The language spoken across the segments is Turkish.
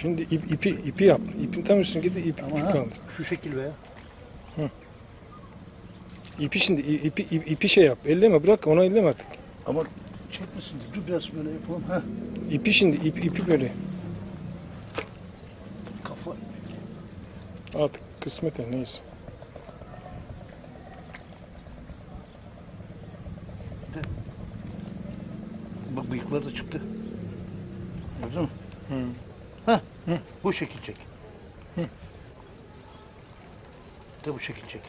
Şimdi ip, ipi ipi yap. İpin tam üstündeki ip, Ama ip ha, kaldı. şu şekil veya. İpi şimdi ipi, ipi, ipi şey yap. Elleme bırak onu elleme artık. Ama çekmesin. Dur biraz böyle yapalım. Ha. İpi şimdi ip, ipi böyle. Kafa. Artık kısmete neyse. Bak bıyıkları da çıktı. Gördün mü? Hı. Ha. Bu şekil çek. De bu şekil çek.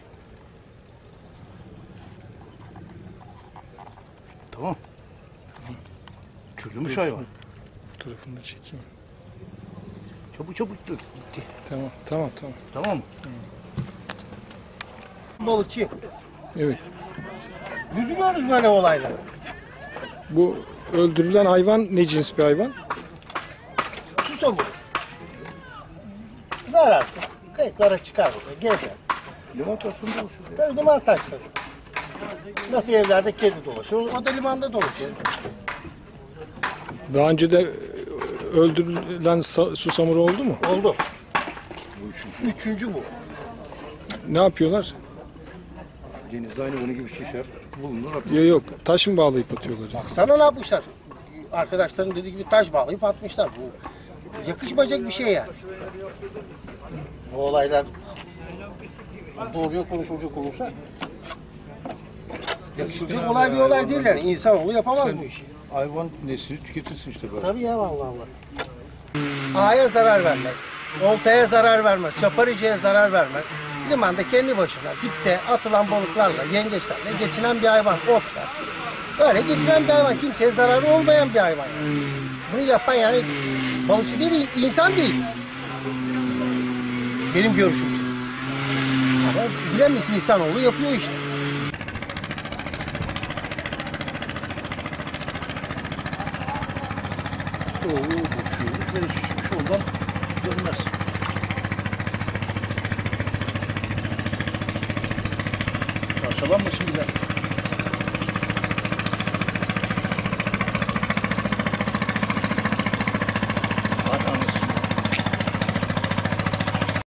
Tamam. Çürümüş hayvan. Fotoğrafını da çekeyim. Çabuk çabuk dur. Gitti. Tamam tamam tamam. Tamam mı? Balıkçı. Evet. Üzülüyoruz böyle olaylara. Bu öldürülen hayvan ne cins bir hayvan? Susamur. Zararsız. Kayıklara çıkar burada, gezer. Limon taşında olsun. Tabii liman taşları. Nasıl evlerde kedi dolaşır, o da limanda dolaşır. Daha önce de e, öldürülen sa- susamuru oldu mu? Oldu. Üçüncü bu. Ne yapıyorlar? Denizde aynı bunun gibi şişer. Bulunur atıyor. Yok yok taş mı bağlayıp atıyorlar? Sana ne yapmışlar? Arkadaşların dediği gibi taş bağlayıp atmışlar. Bu yakışmayacak bir şey yani. Bu olaylar doğruya konuşulacak olursa yakışılacak olay bir olay değil yani. İnsanoğlu yapamaz bu işi. Hayvan neslini tüketirsin işte böyle. Tabii ya vallahi Allah. Ağaya zarar vermez. Oltaya zarar vermez. Çaparıcıya zarar vermez. Limanda kendi başına dipte atılan balıklarla, yengeçlerle geçinen bir hayvan. Otlar. Böyle geçinen bir hayvan. Kimseye zararı olmayan bir hayvan. Yani. Bunu yapan yani balıkçı değil, insan değil. Benim görüşümce. Ama bilen misin insanoğlu yapıyor işte. Oo, uçuyormuş ve şişmiş ondan dönmez. Parçalanmasın bile.